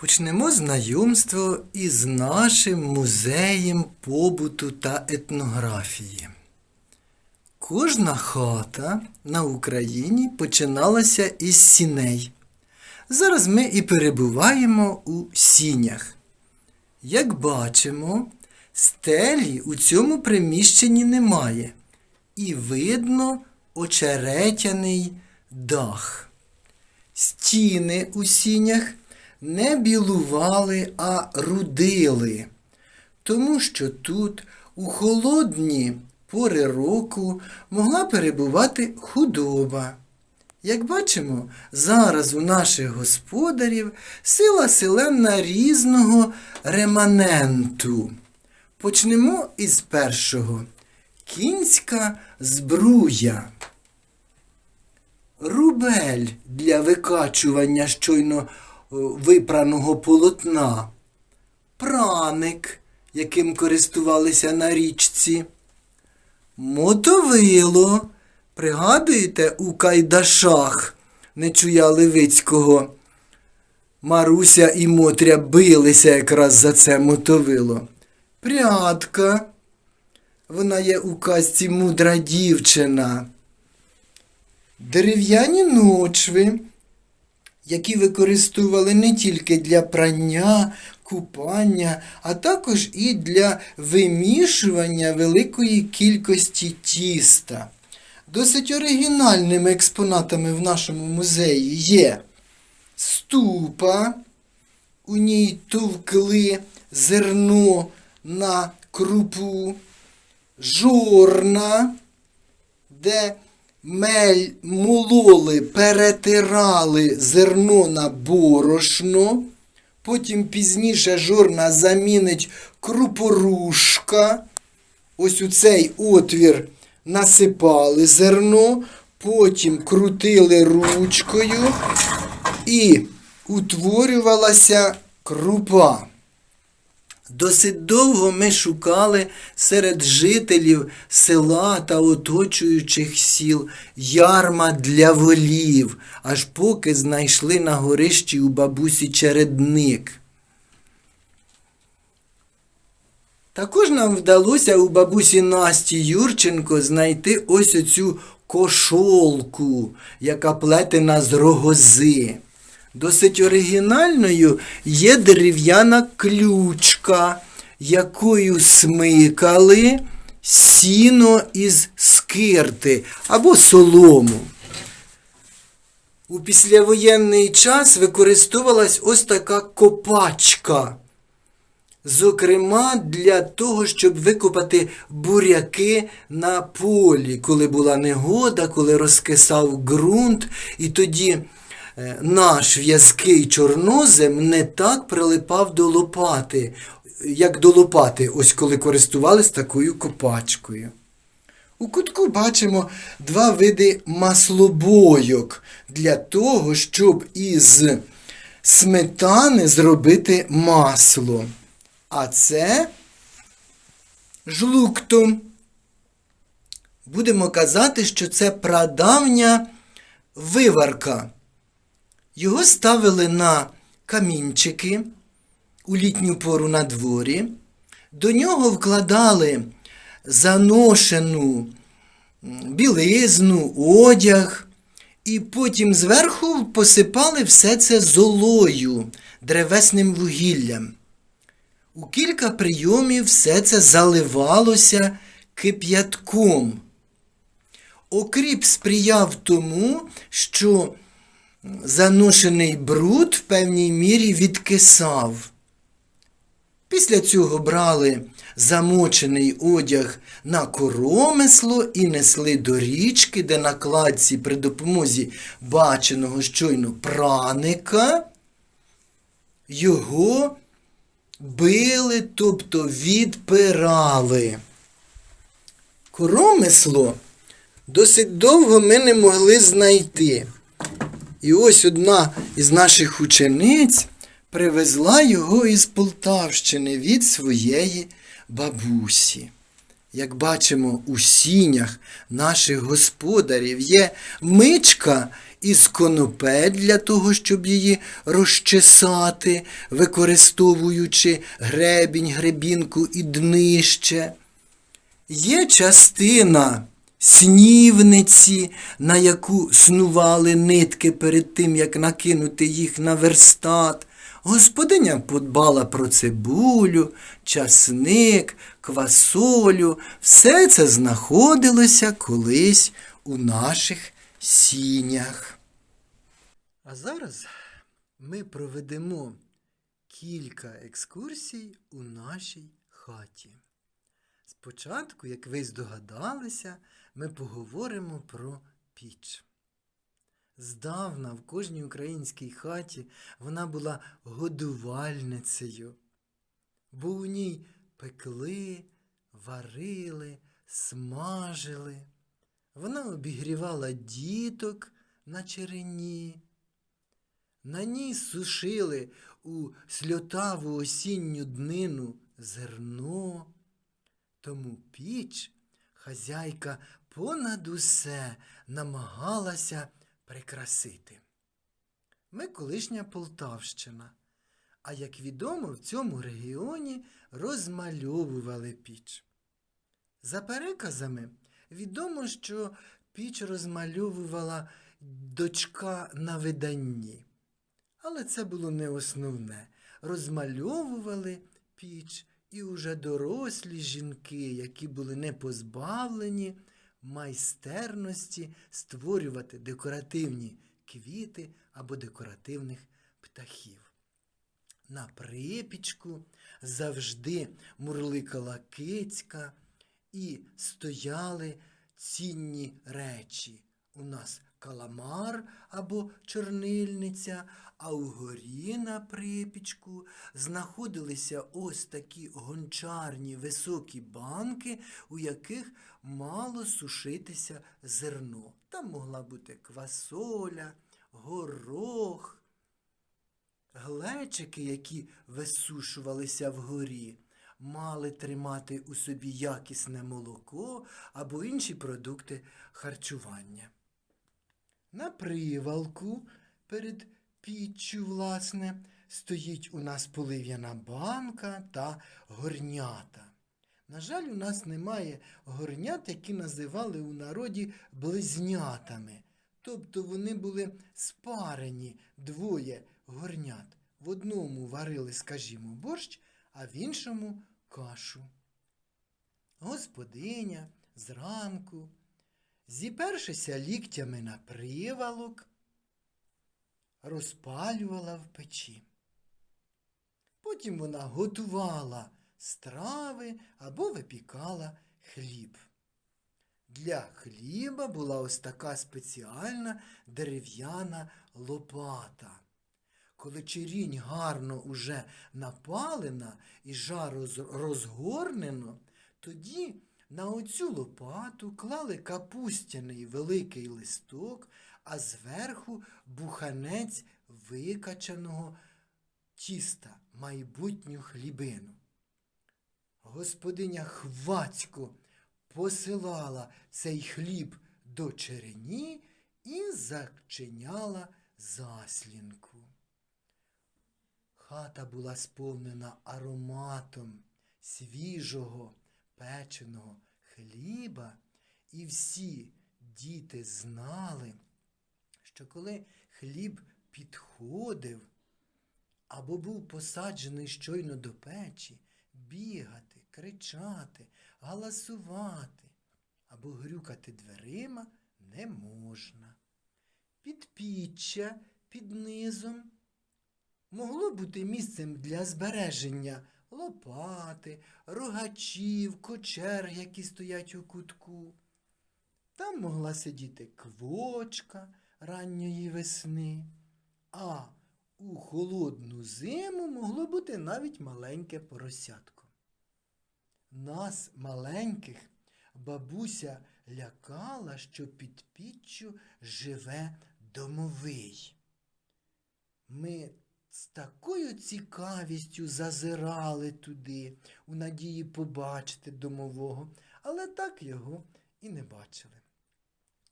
Почнемо знайомство із нашим музеєм побуту та етнографії. Кожна хата на Україні починалася із сіней. Зараз ми і перебуваємо у сінях. Як бачимо, стелі у цьому приміщенні немає, і видно очеретяний дах. Стіни у сінях не білували, а рудили, тому що тут у холодні пори року могла перебувати худоба. Як бачимо, зараз у наших господарів сила селена різного реманенту. Почнемо із першого. Кінська збруя. Рубель для викачування щойно випраного полотна, праник, яким користувалися на річці, мотовило. Пригадуєте у Кайдашах Нечуя Левицького? Маруся і Мотря билися якраз за це мотовило. Прядка. Вона є у казці мудра дівчина дерев'яні ночви, які використовували не тільки для прання, купання, а також і для вимішування великої кількості тіста. Досить оригінальними експонатами в нашому музеї є ступа, у ній товкли зерно на крупу, жорна, де мель мололи, перетирали зерно на борошно, потім пізніше жорна замінить крупорушка. Ось у цей отвір насипали зерно, потім крутили ручкою і утворювалася крупа. Досить довго ми шукали серед жителів села та оточуючих сіл ярма для волів, аж поки знайшли на горищі у бабусі чередник. Також нам вдалося у бабусі Насті Юрченко знайти ось оцю кошолку, яка плетена з рогози. Досить оригінальною є дерев'яна ключка, якою смикали сіно із скирти або солому. У післявоєнний час використовувалась ось така копачка. Зокрема, для того, щоб викопати буряки на полі, коли була негода, коли розкисав ґрунт, і тоді наш в'язкий чорнозем не так прилипав до лопати, як до лопати, ось коли користувались такою копачкою. У кутку бачимо два види маслобойок для того, щоб із сметани зробити масло. А це жлуктум. Будемо казати, що це прадавня виварка. Його ставили на камінчики у літню пору на дворі. До нього вкладали заношену білизну, одяг, і потім зверху посипали все це золою, древесним вугіллям. У кілька прийомів все це заливалося кип'ятком. Окріп сприяв тому, що заношений бруд в певній мірі відкисав. Після цього брали замочений одяг на коромисло і несли до річки, де на кладці при допомозі баченого щойно праника його били, тобто відпирали. Коромисло досить довго ми не могли знайти. І ось одна із наших учениць привезла його із Полтавщини від своєї бабусі. Як бачимо, у сінях наших господарів є мичка із конопель для того, щоб її розчесати, використовуючи гребінь, гребінку і днище. Є частина снівниці, на яку снували нитки перед тим, як накинути їх на верстат. Господиня подбала про цибулю, часник, квасолю. Все це знаходилося колись у наших сінях. А зараз ми проведемо кілька екскурсій у нашій хаті. Спочатку, як ви здогадалися, ми поговоримо про піч. Здавна в кожній українській хаті вона була годувальницею, бо у ній пекли, варили, смажили. Вона обігрівала діток на черені. На ній сушили у сльотаву осінню днину зерно. Тому піч хазяйка понад усе намагалася прикрасити. Ми колишня Полтавщина, а як відомо, в цьому регіоні розмальовували піч. За переказами відомо, що піч розмальовувала дочка на виданні. Але це було не основне. Розмальовували піч і уже дорослі жінки, які були не позбавлені майстерності створювати декоративні квіти або декоративних птахів. На припічку завжди мурликала кицька і стояли цінні речі. У нас каламар або чорнильниця, а угорі на припічку знаходилися ось такі гончарні високі банки, у яких мало сушитися зерно. Там могла бути квасоля, горох, глечики, які висушувалися вгорі, мали тримати у собі якісне молоко або інші продукти харчування. На привалку перед піччю, власне, стоїть у нас полив'яна банка та горнята. На жаль, у нас немає горнят, які називали у народі близнятами. Тобто вони були спарені двоє горнят. В одному варили, скажімо, борщ, а в іншому кашу. Господиня зранку, зіпершися ліктями на привалок, розпалювала в печі. Потім вона готувала страви або випікала хліб. Для хліба була ось така спеціальна дерев'яна лопата. Коли черінь гарно уже напалена і жар розгорнено, тоді на оцю лопату клали капустяний великий листок, а зверху буханець викачаного тіста, майбутню хлібину. Господиня хвацько посилала цей хліб до черені і зачиняла заслінку. Хата була сповнена ароматом свіжого печеного хліба, і всі діти знали, що коли хліб підходив або був посаджений щойно до печі, бігати, кричати, галасувати або грюкати дверима не можна. Підпіччя під низом могло бути місцем для збереження лопати, рогачів, кочер, які стоять у кутку. Там могла сидіти квочка ранньої весни, а у холодну зиму могло бути навіть маленьке поросятко. Нас, маленьких, бабуся лякала, що під піччю живе домовий. Ми з такою цікавістю зазирали туди, у надії побачити домового, але так його і не бачили.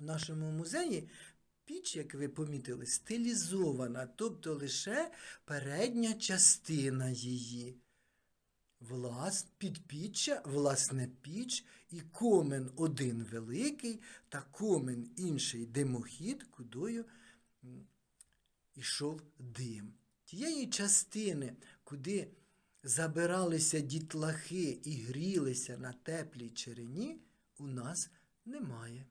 У нашому музеї Піч, як ви помітили, стилізована, тобто лише передня частина її. Влас, підпіччя, власне піч і комен один великий та комен інший димохід, кудою м, ішов дим. Тієї частини, куди забиралися дітлахи і грілися на теплій черені, у нас немає.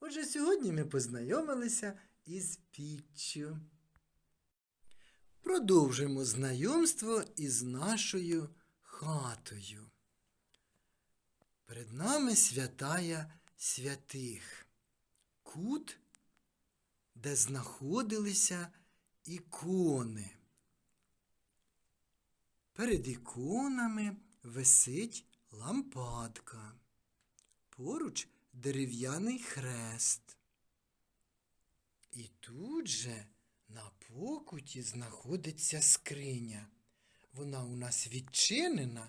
Отже, сьогодні ми познайомилися із піччю. Продовжимо знайомство із нашою хатою. Перед нами святая святих, кут, де знаходилися ікони. Перед іконами висить лампадка. Поруч дерев'яний хрест. І тут же на покуті знаходиться скриня. Вона у нас відчинена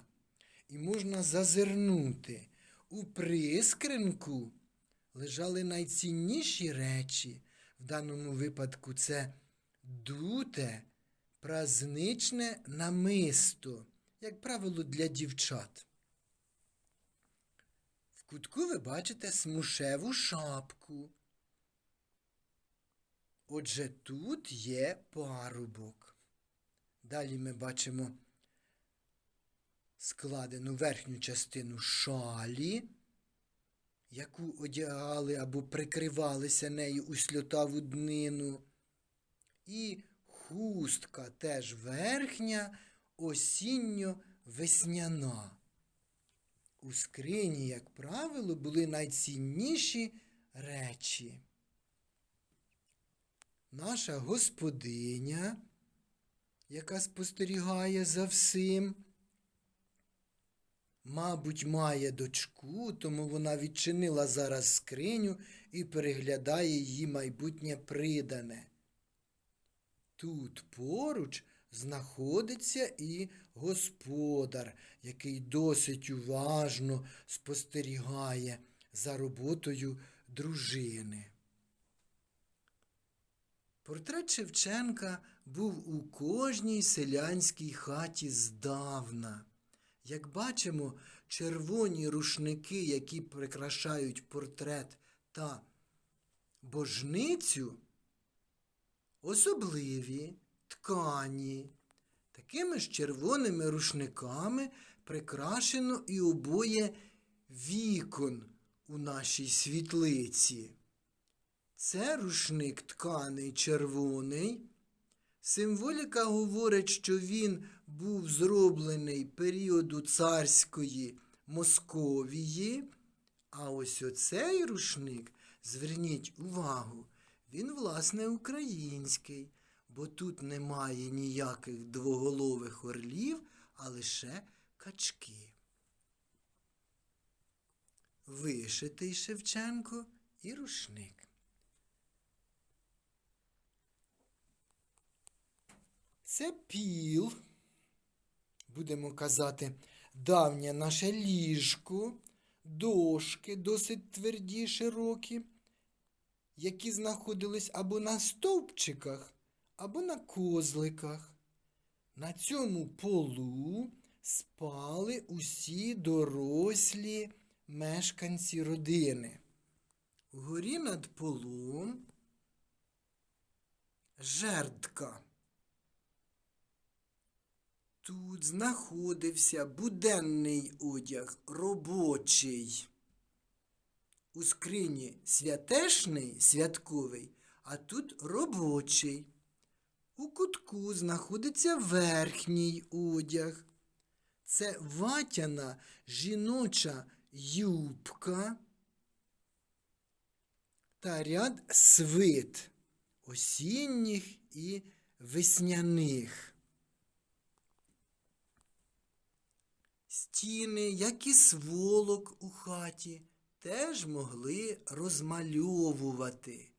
і можна зазирнути. У прискринку лежали найцінніші речі. В даному випадку це дуте, празничне намисто, як правило, для дівчат. В кутку ви бачите смушеву шапку. Отже, тут є парубок. Далі ми бачимо складену верхню частину шалі, яку одягали або прикривалися нею у сльотаву днину. І хустка теж верхня, осінньо-весняна. У скрині, як правило, були найцінніші речі. Наша господиня, яка спостерігає за всім, мабуть, має дочку, тому вона відчинила зараз скриню і переглядає її майбутнє придане. Тут поруч знаходиться і господар, який досить уважно спостерігає за роботою дружини. Портрет Шевченка був у кожній селянській хаті здавна. Як бачимо, червоні рушники, які прикрашають портрет та божницю, особливі, ткані. Такими ж червоними рушниками прикрашено і обоє вікон у нашій світлиці. Це рушник тканий червоний. Символіка говорить, що він був зроблений періоду царської Московії. А ось оцей рушник, зверніть увагу, він, власне, український, бо тут немає ніяких двоголових орлів, а лише качки. Вишитий Шевченко і рушник. Це піл, будемо казати, давнє наше ліжко, дошки досить тверді, широкі, які знаходились або на стовпчиках, або на козликах. На цьому полу спали усі дорослі мешканці родини. Вгорі над полом жердка. Тут знаходився буденний одяг робочий. У скрині святешний святковий, а тут робочий. У кутку знаходиться верхній одяг. Це ватяна жіноча юбка та ряд свит осінніх і весняних. Стіни, як і сволок у хаті, теж могли розмальовувати.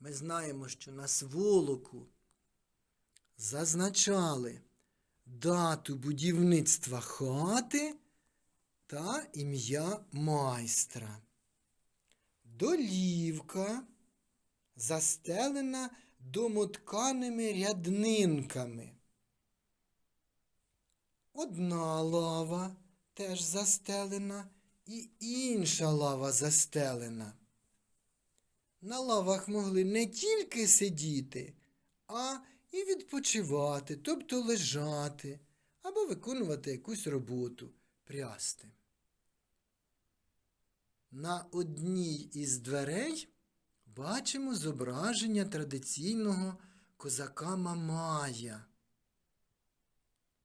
Ми знаємо, що на сволоку зазначали дату будівництва хати та ім'я майстра. Долівка застелена домотканими ряднинками. Одна лава теж застелена, і інша лава застелена. На лавах могли не тільки сидіти, а і відпочивати, тобто лежати, або виконувати якусь роботу, прясти. На одній із дверей бачимо зображення традиційного козака Мамая.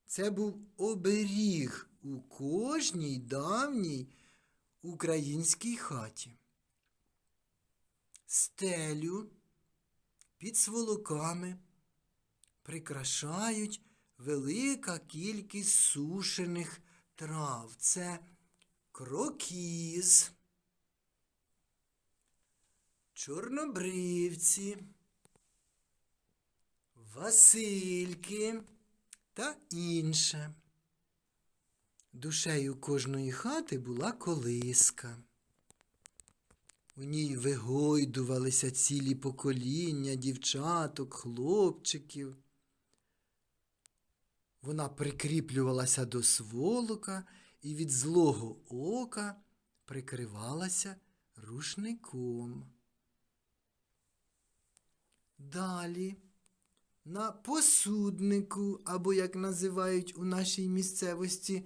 Це був оберіг у кожній давній українській хаті. Стелю під сволоками прикрашають велика кількість сушених трав. Це крокіз, чорнобривці, васильки та інше. Душею кожної хати була колиска. У ній вигойдувалися цілі покоління дівчаток, хлопчиків. Вона прикріплювалася до сволока і від злого ока прикривалася рушником. Далі на посуднику, або, як називають у нашій місцевості,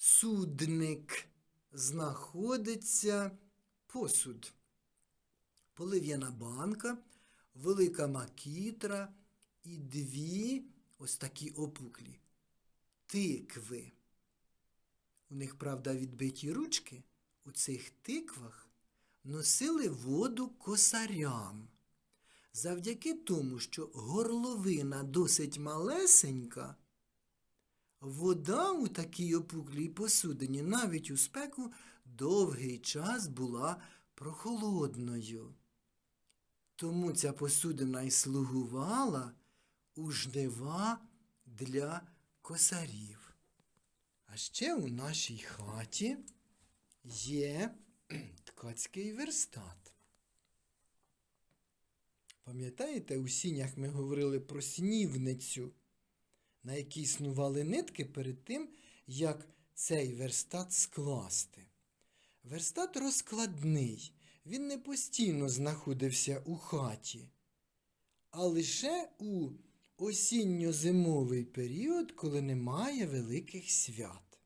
судник, знаходиться посуд. Полив'яна банка, велика макітра і дві ось такі опуклі тикви. У них, правда, відбиті ручки. У цих тиквах носили воду косарям. Завдяки тому, що горловина досить малесенька, вода у такій опуклій посудині навіть у спеку довгий час була прохолодною. Тому ця посудина й слугувала у жнива для косарів. А ще у нашій хаті є ткацький верстат. Пам'ятаєте, у сінях ми говорили про снівницю, на якій існували нитки перед тим, як цей верстат скласти. Верстат розкладний, він не постійно знаходився у хаті, а лише у осінньо-зимовий період, коли немає великих свят.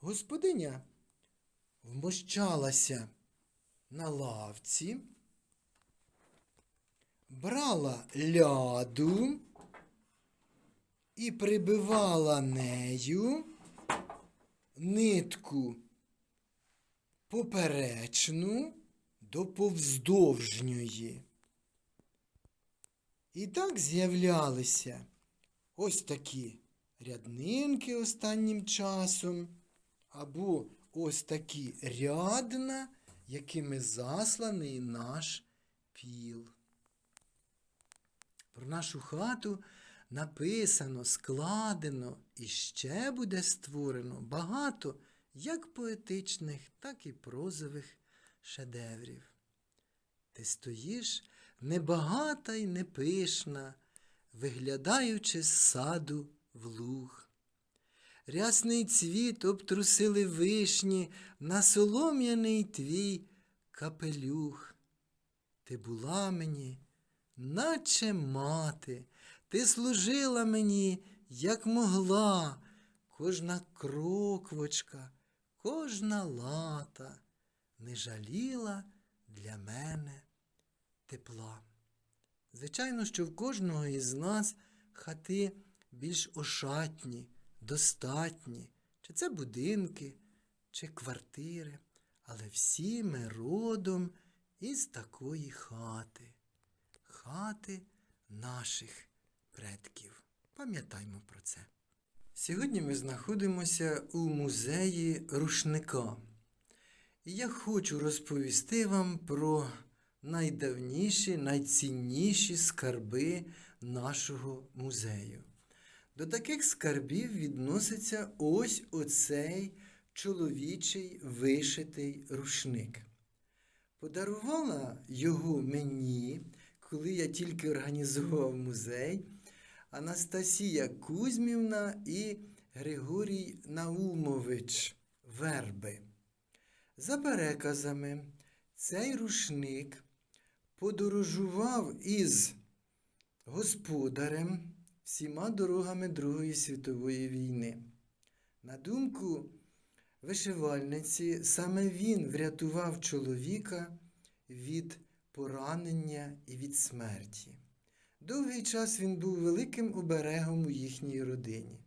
Господиня вмощалася на лавці брала ляду і прибивала нею нитку поперечну до повздовжньої. І так з'являлися ось такі ряднинки останнім часом, або ось такі рядна, якими засланий наш піл. Про нашу хату написано, складено і ще буде створено багато як поетичних, так і прозових шедеврів. Ти стоїш небагата й непишна, виглядаючи з саду в луг. Рясний цвіт обтрусили вишні на солом'яний твій капелюх. Ти була мені наче мати, ти служила мені, як могла, кожна кроквочка, кожна лата не жаліла для мене тепла. Звичайно, що в кожного із нас хати більш ошатні, достатні, чи це будинки, чи квартири, але всі ми родом із такої хати. Хати наших предків. Пам'ятаймо про це. Сьогодні ми знаходимося у музеї рушника. І я хочу розповісти вам про найдавніші, найцінніші скарби нашого музею. До таких скарбів відноситься ось оцей чоловічий вишитий рушник. Подарувала його мені, коли я тільки організував музей, Анастасія Кузьмівна і Григорій Наумович Верби. За переказами, цей рушник подорожував із господарем всіма дорогами Другої світової війни. На думку вишивальниці, саме він врятував чоловіка від поранення і від смерті. Довгий час він був великим оберегом у їхній родині.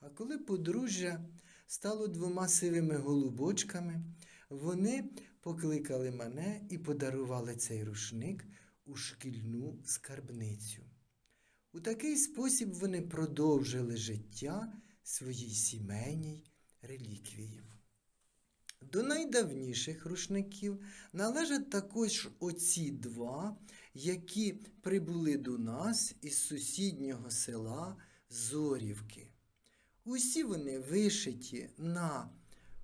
А коли подружжя стало двома сивими голубочками, вони покликали мене і подарували цей рушник у шкільну скарбницю. У такий спосіб вони продовжили життя своїй сімейній реліквії. До найдавніших рушників належать також оці два, які прибули до нас із сусіднього села Зорівки. Усі вони вишиті на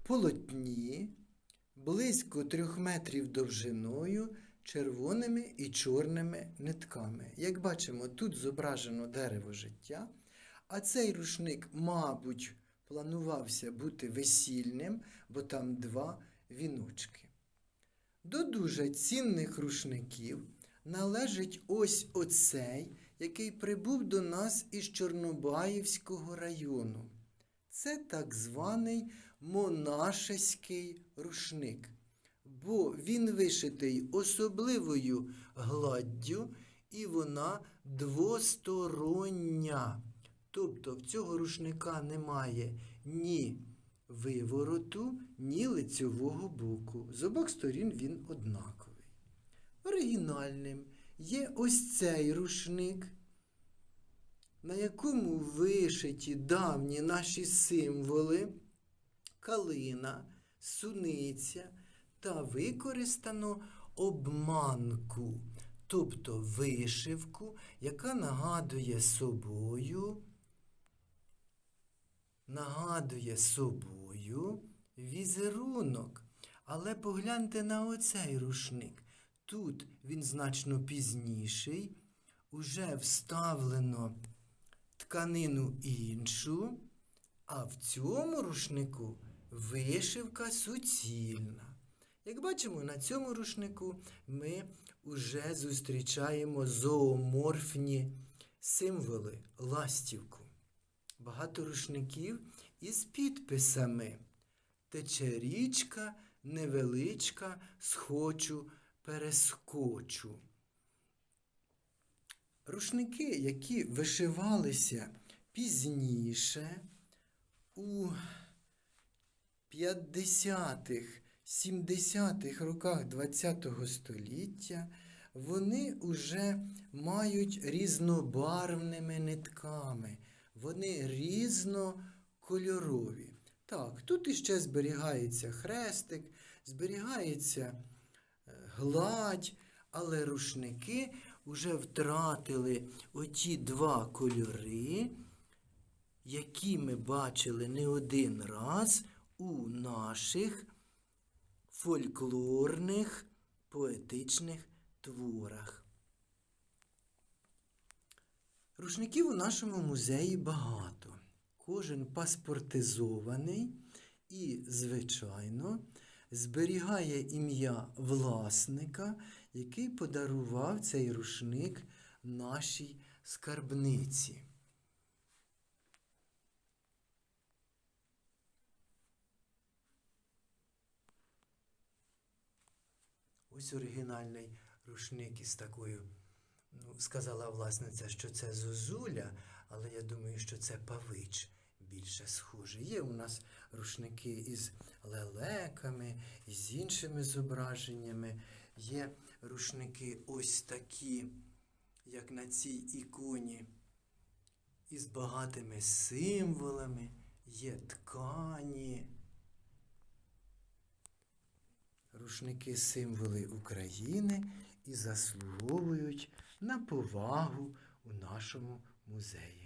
полотні близько трьох метрів довжиною червоними і чорними нитками. Як бачимо, тут зображено дерево життя, а цей рушник, мабуть, планувався бути весільним, бо там два віночки. До дуже цінних рушників належить ось оцей, який прибув до нас із Чорнобаївського району. Це так званий монашеський рушник, бо він вишитий особливою гладдю і вона двостороння. Тобто в цього рушника немає ні вивороту, ні лицьового боку. З обох сторін він однаковий. Оригінальним є ось цей рушник, на якому вишиті давні наші символи, калина, суниця та використано обманку, тобто вишивку, яка нагадує собою нагадує собою візерунок. Але погляньте на оцей рушник. Тут він значно пізніший, уже вставлено тканину іншу, а в цьому рушнику вишивка суцільна. Як бачимо, на цьому рушнику ми вже зустрічаємо зооморфні символи ластівку багато рушників із підписами. Тече річка невеличка, схочу, перескочу. Рушники, які вишивалися пізніше, у 50-х, 70-х роках ХХ століття, вони вже мають різнобарвними нитками вони різнокольорові. Так, тут іще зберігається хрестик, зберігається гладь, але рушники вже втратили оті два кольори, які ми бачили не один раз у наших фольклорних поетичних творах. Рушників у нашому музеї багато. Кожен паспортизований і, звичайно, зберігає ім'я власника, який подарував цей рушник нашій скарбниці. Ось оригінальний рушник із такою. Ну, сказала власниця, що це зозуля, але я думаю, що це павич більше схоже. Є у нас рушники із лелеками, із іншими зображеннями. Є рушники ось такі, як на цій іконі, із багатими символами, є ткані. Рушники символи України і заслуговують на повагу у нашому музеї.